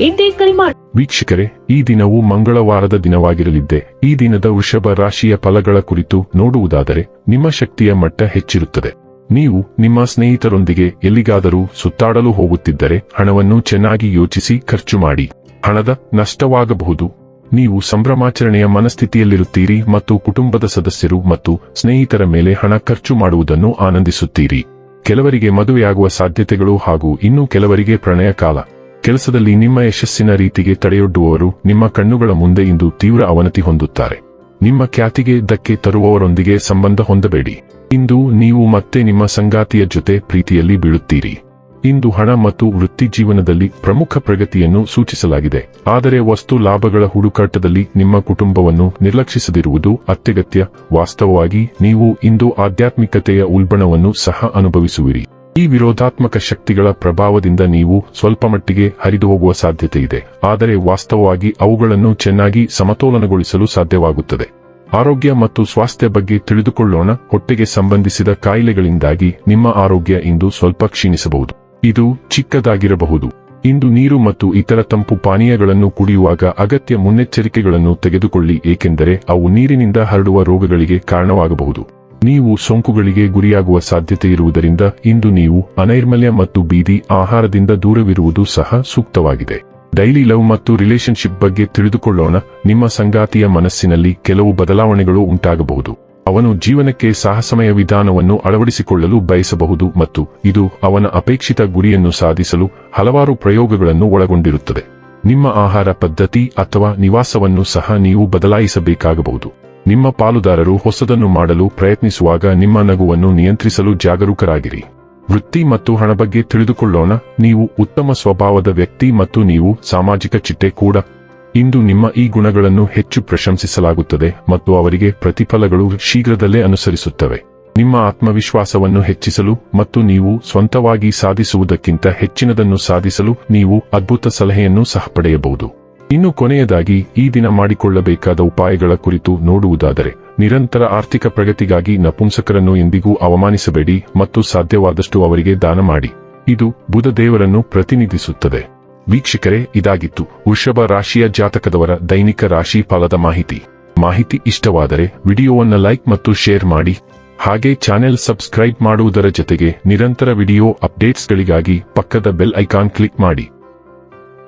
ಇಂದೇ ಕರೆ ಮಾಡಿ ವೀಕ್ಷಕರೇ, ಈ ದಿನವು ಮಂಗಳವಾರದ ದಿನವಾಗಿರಲಿದ್ದೆ. ಈ ದಿನದ ವೃಷಭ ರಾಶಿಯ ಫಲಗಳ ಕುರಿತು ನೋಡುವುದಾದರೆ, ನಿಮ್ಮ ಶಕ್ತಿಯ ಮಟ್ಟ ಹೆಚ್ಚಿರುತ್ತದೆ. ನೀವು ನಿಮ್ಮ ಸ್ನೇಹಿತರೊಂದಿಗೆ ಎಲ್ಲಿಗಾದರೂ ಸುತ್ತಾಡಲು ಹೋಗುತ್ತಿದ್ದರೆ, ಹಣವನ್ನು ಚೆನ್ನಾಗಿ ಯೋಚಿಸಿ ಖರ್ಚು ಮಾಡಿ. ಹಣದ ನಷ್ಟವಾಗಬಹುದು. ನೀವು ಸಂಭ್ರಮಾಚರಣೆಯ ಮನಸ್ಥಿತಿಯಲ್ಲಿರುತ್ತೀರಿ ಮತ್ತು ಕುಟುಂಬದ ಸದಸ್ಯರು ಮತ್ತು ಸ್ನೇಹಿತರ ಮೇಲೆ ಹಣ ಖರ್ಚು ಮಾಡುವುದನ್ನು ಆನಂದಿಸುತ್ತೀರಿ. ಕೆಲವರಿಗೆ ಮದುವೆಯಾಗುವ ಸಾಧ್ಯತೆಗಳು ಹಾಗೂ ಇನ್ನೂ ಕೆಲವರಿಗೆ ಪ್ರಣಯ ಕಾಲ ಕೆಲಸದಲ್ಲಿ ನಿಮ್ಮ ಯಶಸ್ಸಿನ ರೀತಿಗೆ ತಡೆಯೊಡ್ಡುವವರು ನಿಮ್ಮ ಕಣ್ಣುಗಳ ಮುಂದೆ ಇಂದು ತೀವ್ರ ಅವನತಿ ಹೊಂದುತ್ತಾರೆ. ನಿಮ್ಮ ಖ್ಯಾತಿಗೆ ಧಕ್ಕೆ ತರುವವರೊಂದಿಗೆ ಸಂಬಂಧ ಹೊಂದಬೇಡಿ. ಇಂದು ನೀವು ಮತ್ತೆ ನಿಮ್ಮ ಸಂಗಾತಿಯ ಜೊತೆ ಪ್ರೀತಿಯಲ್ಲಿ ಬೀಳುತ್ತೀರಿ. ಇಂದು ಹಣ ಮತ್ತು ವೃತ್ತಿ ಜೀವನದಲ್ಲಿ ಪ್ರಮುಖ ಪ್ರಗತಿಯನ್ನು ಸೂಚಿಸಲಾಗಿದೆ. ಆದರೆ ವಸ್ತು ಲಾಭಗಳ ಹುಡುಕಾಟದಲ್ಲಿ ನಿಮ್ಮ ಕುಟುಂಬವನ್ನು ನಿರ್ಲಕ್ಷಿಸದಿರುವುದು ಅತ್ಯಗತ್ಯ. ವಾಸ್ತವವಾಗಿ, ನೀವು ಇಂದು ಆಧ್ಯಾತ್ಮಿಕತೆಯ ಉಲ್ಬಣವನ್ನು ಸಹ ಅನುಭವಿಸುವಿರಿ. ಈ ವಿರೋಧಾತ್ಮಕ ಶಕ್ತಿಗಳ ಪ್ರಭಾವದಿಂದ ನೀವು ಸ್ವಲ್ಪ ಮಟ್ಟಿಗೆ ಹರಿದು ಹೋಗುವ ಸಾಧ್ಯತೆ ಇದೆ ಆದರೆ ವಾಸ್ತವವಾಗಿ ಅವುಗಳನ್ನು ಚೆನ್ನಾಗಿ ಸಮತೋಲನಗೊಳಿಸಲು ಸಾಧ್ಯವಾಗುತ್ತದೆ. ಆರೋಗ್ಯ ಮತ್ತು ಸ್ವಾಸ್ಥ್ಯ ಬಗ್ಗೆ ತಿಳಿದುಕೊಳ್ಳೋಣ. ಹೊಟ್ಟೆಗೆ ಸಂಬಂಧಿಸಿದ ಕಾಯಿಲೆಗಳಿಂದಾಗಿ ನಿಮ್ಮ ಆರೋಗ್ಯ ಇಂದು ಸ್ವಲ್ಪ ಕ್ಷೀಣಿಸಬಹುದು. ಇದು ಚಿಕ್ಕದಾಗಿರಬಹುದು. ಇಂದು ನೀರು ಮತ್ತು ಇತರ ತಂಪು ಪಾನೀಯಗಳನ್ನು ಕುಡಿಯುವಾಗ ಅಗತ್ಯ ಮುನ್ನೆಚ್ಚರಿಕೆಗಳನ್ನು ತೆಗೆದುಕೊಳ್ಳಿ, ಏಕೆಂದರೆ ಅವು ನೀರಿನಿಂದ ಹರಡುವ ರೋಗಗಳಿಗೆ ಕಾರಣವಾಗಬಹುದು. ನೀವು ಸೋಂಕುಗಳಿಗೆ ಗುರಿಯಾಗುವ ಸಾಧ್ಯತೆ ಇರುವುದರಿಂದ ಇಂದು ನೀವು ಅನೈರ್ಮಲ್ಯ ಮತ್ತು ಬೀದಿ ಆಹಾರದಿಂದ ದೂರವಿರುವುದು ಸಹ ಸೂಕ್ತವಾಗಿದೆ. ಡೈಲಿ ಲವ್ ಮತ್ತು ರಿಲೇಶನ್ಶಿಪ್ ಬಗ್ಗೆ ತಿಳಿದುಕೊಳ್ಳೋಣ. ನಿಮ್ಮ ಸಂಗಾತಿಯ ಮನಸ್ಸಿನಲ್ಲಿ ಕೆಲವು ಬದಲಾವಣೆಗಳು ಉಂಟಾಗಬಹುದು. ಅವನು ಜೀವನಕ್ಕೆ ಸಾಹಸಮಯ ವಿಧಾನವನ್ನು ಅಳವಡಿಸಿಕೊಳ್ಳಲು ಬಯಸಬಹುದು ಮತ್ತು ಇದು ಅವನ ಅಪೇಕ್ಷಿತ ಗುರಿಯನ್ನು ಸಾಧಿಸಲು ಹಲವಾರು ಪ್ರಯೋಗಗಳನ್ನು ಒಳಗೊಂಡಿರುತ್ತದೆ. ನಿಮ್ಮ ಆಹಾರ ಪದ್ಧತಿ ಅಥವಾ ನಿವಾಸವನ್ನು ಸಹ ನೀವು ಬದಲಾಯಿಸಬೇಕಾಗಬಹುದು. ನಿಮ್ಮ ಪಾಲುದಾರರು ಹೊಸದನ್ನು ಮಾಡಲು ಪ್ರಯತ್ನಿಸುವಾಗ ನಿಮ್ಮ ನಗುವನ್ನು ನಿಯಂತ್ರಿಸಲು ಜಾಗರೂಕರಾಗಿರಿ. ವೃತ್ತಿ ಮತ್ತು ಹಣ ಬಗ್ಗೆ ತಿಳಿದುಕೊಳ್ಳೋಣ. ನೀವು ಉತ್ತಮ ಸ್ವಭಾವದ ವ್ಯಕ್ತಿ ಮತ್ತು ನೀವು ಸಾಮಾಜಿಕ ಚಿಟ್ಟೆ ಕೂಡ. ಇಂದು ನಿಮ್ಮ ಈ ಗುಣಗಳನ್ನು ಹೆಚ್ಚು ಪ್ರಶಂಸಿಸಲಾಗುತ್ತದೆ ಮತ್ತು ಅವರಿಗೆ ಪ್ರತಿಫಲಗಳು ಶೀಘ್ರದಲ್ಲೇ ಅನುಸರಿಸುತ್ತವೆ. ನಿಮ್ಮ ಆತ್ಮವಿಶ್ವಾಸವನ್ನು ಹೆಚ್ಚಿಸಲು ಮತ್ತು ನೀವು ಸ್ವಂತವಾಗಿ ಸಾಧಿಸುವುದಕ್ಕಿಂತ ಹೆಚ್ಚಿನದನ್ನು ಸಾಧಿಸಲು ನೀವು ಅದ್ಭುತ ಸಲಹೆಯನ್ನು ಸಹ ಪಡೆಯಬಹುದು. ಇನ್ನು ಕೊನೆಯದಾಗಿ ಈ ದಿನ ಮಾಡಿಕೊಳ್ಳಬೇಕಾದ ಉಪಾಯಗಳ ಕುರಿತು ನೋಡುವುದಾದರೆ, ನಿರಂತರ ಆರ್ಥಿಕ ಪ್ರಗತಿಗಾಗಿ ನಪುಂಸಕರನ್ನು ಎಂದಿಗೂ ಅವಮಾನಿಸಬೇಡಿ ಮತ್ತು ಸಾಧ್ಯವಾದಷ್ಟು ಅವರಿಗೆ ದಾನ ಮಾಡಿ. ಇದು ಬುಧ ದೇವರನ್ನು ಪ್ರತಿನಿಧಿಸುತ್ತದೆ. ವೀಕ್ಷಕರೇ, ಇದಾಗಿತ್ತು ವೃಷಭ ರಾಶಿಯ ಜಾತಕದವರ ದೈನಿಕ ರಾಶಿ ಫಲದ ಮಾಹಿತಿ. ಮಾಹಿತಿ ಇಷ್ಟವಾದರೆ ವಿಡಿಯೋವನ್ನು ಲೈಕ್ ಮತ್ತು ಶೇರ್ ಮಾಡಿ. ಹಾಗೆ ಚಾನೆಲ್ ಸಬ್ಸ್ಕ್ರೈಬ್ ಮಾಡುವುದರ ಜೊತೆಗೆ ನಿರಂತರ ವಿಡಿಯೋ ಅಪ್ಡೇಟ್ಸ್ಗಳಿಗಾಗಿ ಪಕ್ಕದ ಬೆಲ್ ಐಕಾನ್ ಕ್ಲಿಕ್ ಮಾಡಿ.